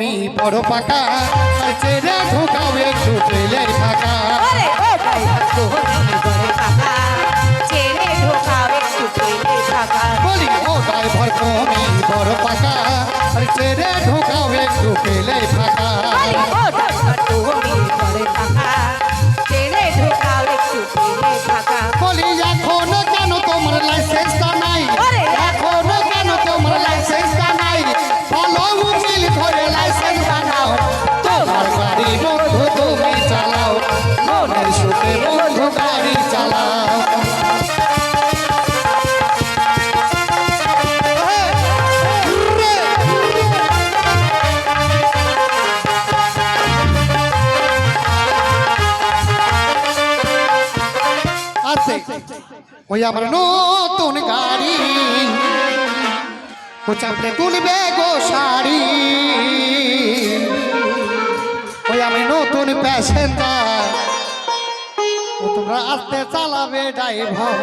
তুমি বড় পাকা ছেড়ে ঢোকাও একটু পেলের ফাঁকা বলি ও ড্রাইভার তুমি বড় পাকা ছেড়ে ঢোকাও একটু পেলের ফাঁকা গাড়ি চালাও আছে। ওই আমার নতুন গাড়ি। ও চাপলে তুলবে গো শাড়ি। ওই আমি নতুন প্যাসেঞ্জার তোমরা আসতে চালাবে ড্রাইভার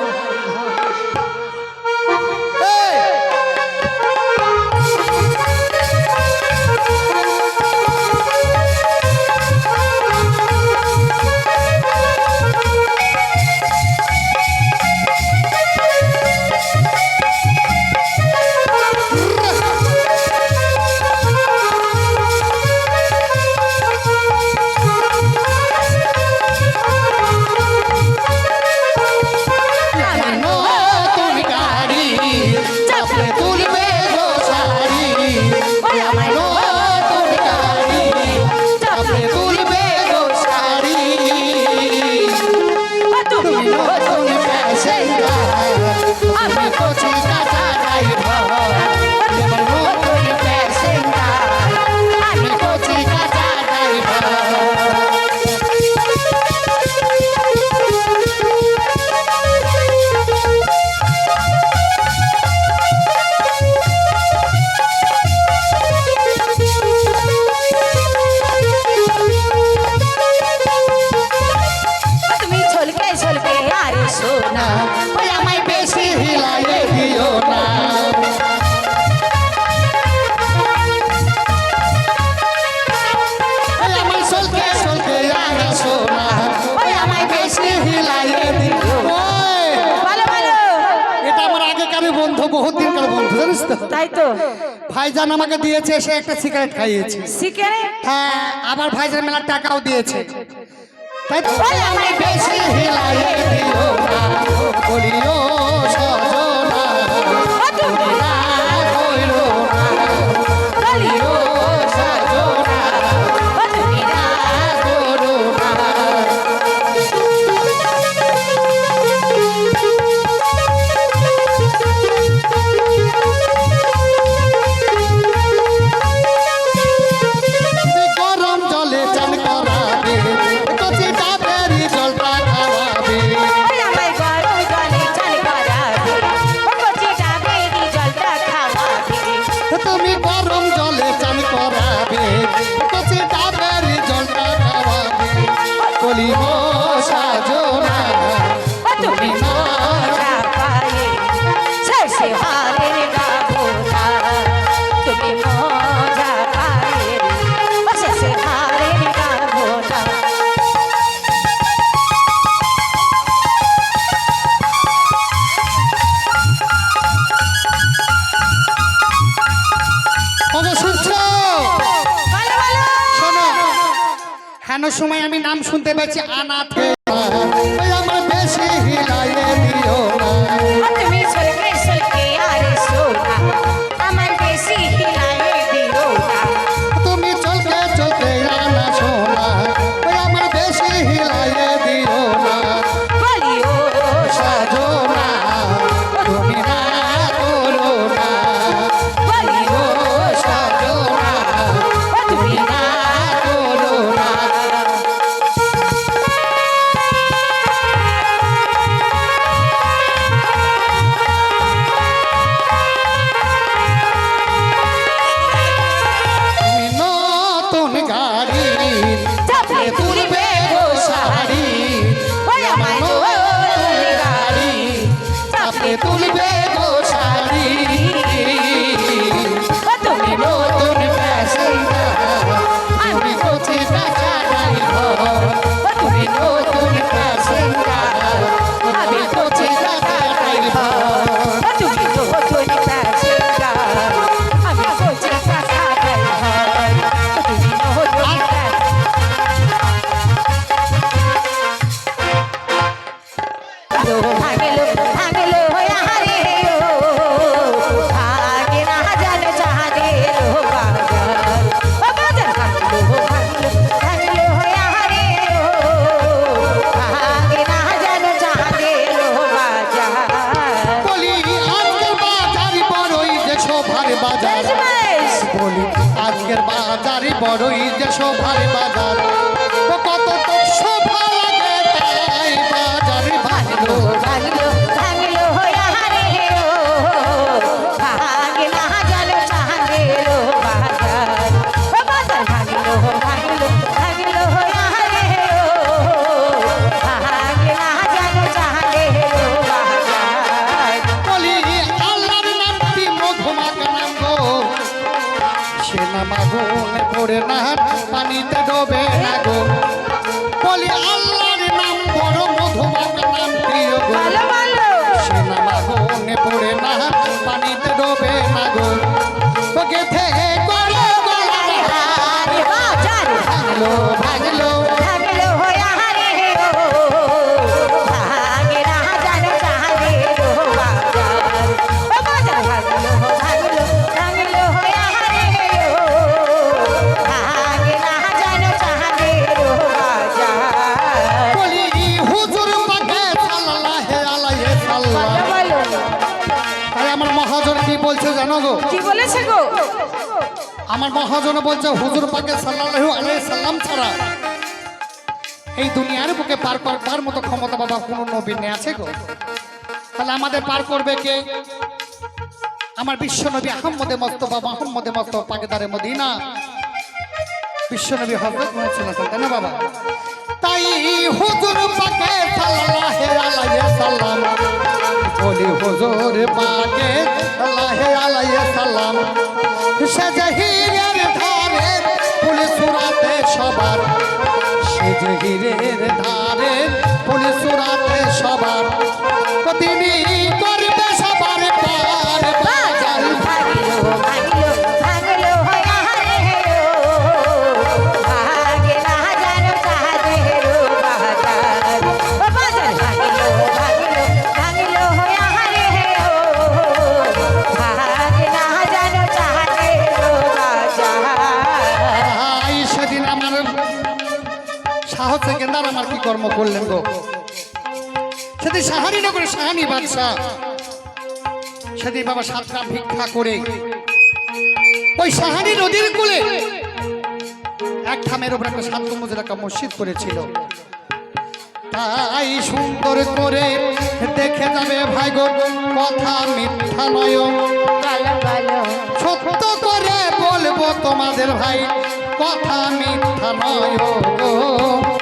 জানিস তো তাই তো? ভাইজান আমাকে দিয়েছে সে একটা সিগারেট খাইয়েছে। সিগারেট? হ্যাঁ আবার ভাইজান মেলার টাকাও দিয়েছে। তাই তো? আমায় বেশি হিলাইয়ে দিও না বলিও সময় আমি নাম শুনতে পাচ্ছি আনাথ শোভার বাজার। ও কত তো শোভা লাগে তাই বাজারে ভাঙলো। ভাগলো ভাগলো আরে ও। ভাগনা জানো চাঁদের বাজার। ও বাজার ভাগলো ভাগলো ভাগলো আরে ও। ভাগনা জানো চাঁদের বাজার। বলি আল্লাহর নামটি মধুমাকা নাম গো সে নাম আগুনে পড়ে না ডোবে না গো। আমার মহাজন কি বলছে জানো গো? কি বলেছে গো? আমার মহাজন বলছে হুজুর পাকে সাল্লাল্লাহু আলাইহি সাল্লাম ছাড়া এই দুনিয়ার বুকে পার করবার মতো ক্ষমতা বাবা কোনো নবী নেই আছে গো? তাহলে আমাদের পার করবে কে? আমার বিশ্ব নবী আহম্মদে মস্তফা মোহাম্মদে মস্তফা পাকেদারে মদিনা। বিশ্ব নবী হযরত মুহাম্মদ সাল্লাল্লাহু আলাইহি তাই না বাবা? তাই হুজুর পাকে সাল্লাল্লাহু আলাইহি সাল্লাম বলি, হুজুর পাকে সাল্লাল্লাহু আলাইহি সালাম। সে জহিরের ধারে, পুলিশ সুরাতে সবার। সে জহিরের ধারে, পুলিশ সুরাতে সবার। তিনি সাহস সেকেন্দার আমার কি কর্ম করলেন গো? সেদিন সাহানি নগরে সাহানি বাদশাহ সেদিন বাবা সাতটা ভিক্ষা করে ওই সাহানি নদীর কূলে এক থামের উপর একটা সাত মজুর একটা মসজিদ করেছিল। তাই সুন্দর করে দেখে যাবে ভাই গো কথা মিথ্যা নয়। সত্য করে বলব তোমাদের ভাই কথা মিথ্যা নয় গো।